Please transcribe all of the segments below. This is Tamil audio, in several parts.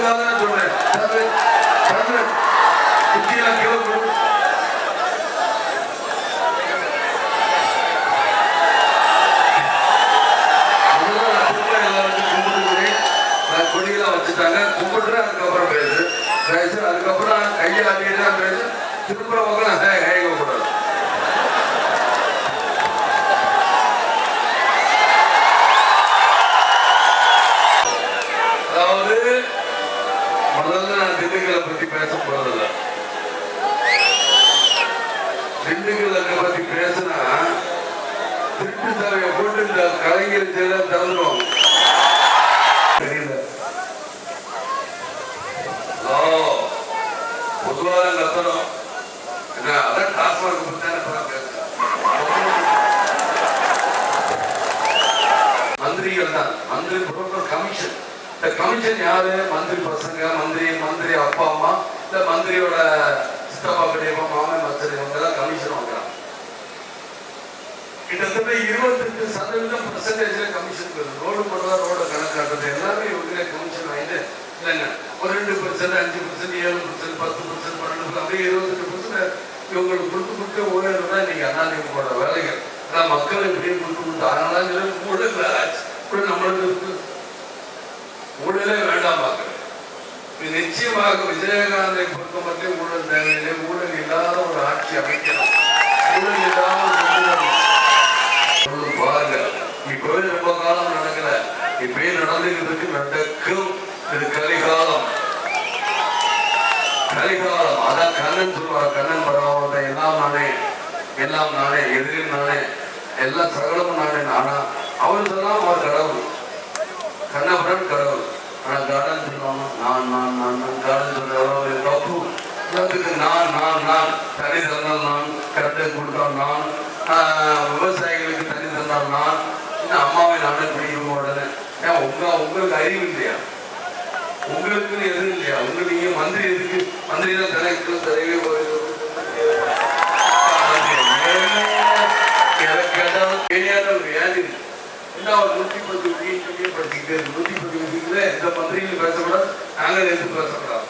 உங்களுக்காக தான் சொல்றேன் சந்திர, சந்திர, குச்சியெல்லாம் கீழே போடு. கொடியெல்லாம் வச்சுட்டாங்க கும்பிட்டுறேன் அதுக்கப்புறம் பேசு அதுக்கப்புறம் கையை ஆட்டிட்டு பேசு திரும்ப பக்கம் கை கைக கூடாது அதாவது முதல்ல நான் திண்டுக்கலை பத்தி பேச போறதில்ல திண்டுக்கலை பத்தி பேசினா திருட்டு சாவியை போட்டு இந்த கலைஞர் ஜெயில திறந்துருவாங்க தெரியல பொதுவாக கத்தணும் என்ன அதான் மந்திரிகள் தான் மந்திரி புரோக்கர் கமிஷன். இந்த கமிஷன் யாரு மந்திரி பசங்க மந்திரி மந்திரி அப்பா அம்மா இந்த மந்திரியோட சித்தப்பா பெரியப்பா மாமன் மச்சர் இவங்க தான் கமிஷன் வாங்குறாங்க கிட்டத்தட்ட இருபத்தெட்டு சதவீதம் பர்சன்டேஜ்ல கமிஷன் வருது ரோடு போடுறதா ரோட கணக்காட்டுறது எல்லாமே இவங்களே கமிஷன் வாங்கிட்டு இல்லைங்க ஒரு ரெண்டு பர்சன்ட் அஞ்சு பர்சன்ட் ஏழு பர்சன்ட் பத்து பர்சன்ட் பன்னெண்டு அப்படியே இருபத்தெட்டு பர்சன்ட் இவங்களுக்கு கொடுத்து கொடுத்து ஊழல் தான் இன்னைக்கு அண்ணாதிமுக வேலைகள். அதான் மக்கள் இப்படியே கொடுத்து கொடுத்து அதனால ஊழல் ஆச்சு. கூட நம்மளுக்கு ஊழலே வேண்டாம் பார்க்கிறேன் நிச்சயமாக விஜயகாந்தை பொறுத்த மட்டும் ஊழல் தேவையில்லை. ஊழல் இல்லாத ஒரு ஆட்சி அமைக்கலாம் ஊழல் இல்லாத கலிகாலம் அதான் கண்ணன் சொல்லுவார் கண்ணன் பரவாயில்ல எல்லாம் நானே எல்லாம் நானே எதிரில் நானே எல்லா சகலமும் நானே நானா அவர் சொன்னா அவர் கடவுள். கண்ணபுரன் கடவுள். ஆனா காடன் சொல்லுவாங்க நான் நான் நான் நான் காடன் சொல்ற தப்பு எல்லாத்துக்கு நான் நான் நான் தனி தந்தால் நான் கரெக்டை கொடுத்தால் நான் ஆஹ், விவசாயிகளுக்கு தனி தந்தால் நான் இன்னும் அம்மாவை நானே பிடிக்கும் உடனே? ஏன் உங்க உங்களுக்கு அறிவு இல்லையா? உங்களுக்கு உங்களுக்கு நீங்க மந்திரி இருக்கு மந்திரி தான் தலைக்கு தலைவே கேட்டாலும் நூத்தி பத்து வீட்டுக்கே படிச்சுக்கிட்டே நூத்தி பத்து எந்த மந்திரியும் பேசக்கூடாது நாங்க எதுவும் பேசக்கூடாது?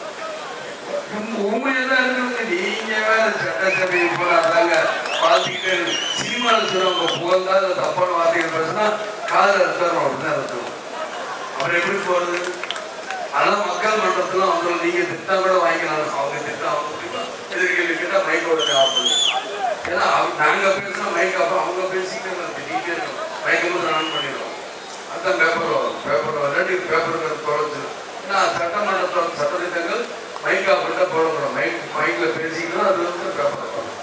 நீங்க வேற சட்டசபை போறாங்க பார்த்துக்கிட்டே இருக்கு சினிமாவில் சொல்லுவாங்க தப்பான வார்த்தைகள் பேசினா காதல் அர்த்தம் அர்த்தம். அப்புறம் எப்படி போறது? அதெல்லாம் மக்கள் மன்றத்துல வந்து நீங்க திட்டம் கூட வாங்கிக்கலாம். அவங்க திட்டம் அவங்க எதிர்கேள்வி கேட்டா மைக்கோட தேவைப்படுது ஏன்னா அவங்க- நாங்க பேசினா மைக் அப்புறம் அவங்க பேசிக்கிட்டு திட்டிகிட்டே இருக்கோம் மைக்கை ஆன் பண்ணிடுவோம். அதான் பேப்பர் வரும். பேப்பர் வராட்டி பேப்பருக்கு குறைச்சு ஏன்னா சட்டமன்றத்தோட சட்டத்திட்டங்கள் மைக் ஆஃப் பண்ணிட்டா போடப்படும். மைக் மைக்ல பேசிக்கணும் அது வந்து பேப்பர் வரும்.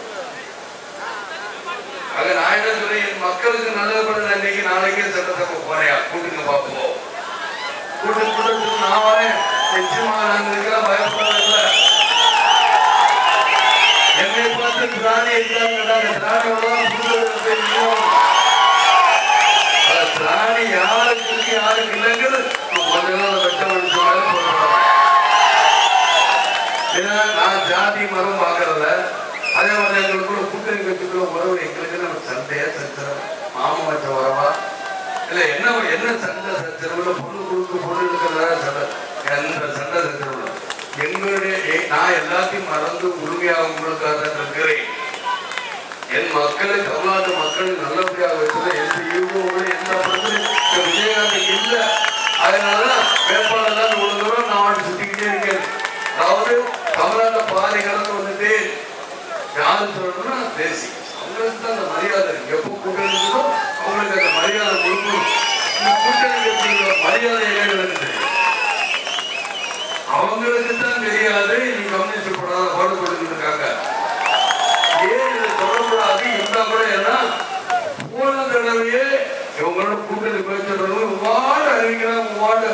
ஆக நான் என்ன சொல்றேன்? மக்களுக்கு நல்லது பண்ண அன்னைக்கு நாளைக்கே சட்டத்தை போறையா? கூட்டுங்க பார்ப்போம் கூட்டு நான் வரேன். நிச்சயமாக நாங்கள் இருக்கிற பயப்படல இல்ல என்ன என்ன சண்டை சச்சரவுல பொண்ணு கொடுத்து பொண்ணு எடுக்கிறதா சண்டை? எந்த சண்டை சச்சரவுல எங்களுடைய நான் எல்லாத்தையும் மறந்து உரிமையாக உங்களுக்காக இருக்கிறேன். என் மக்களை தமிழ்நாட்டு மக்களை நல்லபடியாக வச்சது எந்த ஈர்வோடு எந்த பிரச்சனையும் விஜயகாந்த் இல்லை. அதனால வேட்பாளர் தான் இவ்வளவு தூரம் நான் வந்து சுத்திக்கிட்டே இருக்கேன். அதாவது தமிழ்நாட்டை பாதை கலந்து வந்துட்டு யாரு சொல்லணும்னா தேசி அவங்களுக்கு தான் அந்த மரியாதை எப்போ கூட்டணி அவங்களுக்கு அந்த உங்களுக்கு தான் தெரியாது. நீ கவனிக்கப்படாத பாடுபட்டு இருக்காங்க ஏன் இதை தொடரக்கூடாது இருந்தா கூட என்ன போன தடவையே இவங்களோட கூட்டணி பேசுறவங்க உமாடு அறிவிக்கிறாங்க உமாடு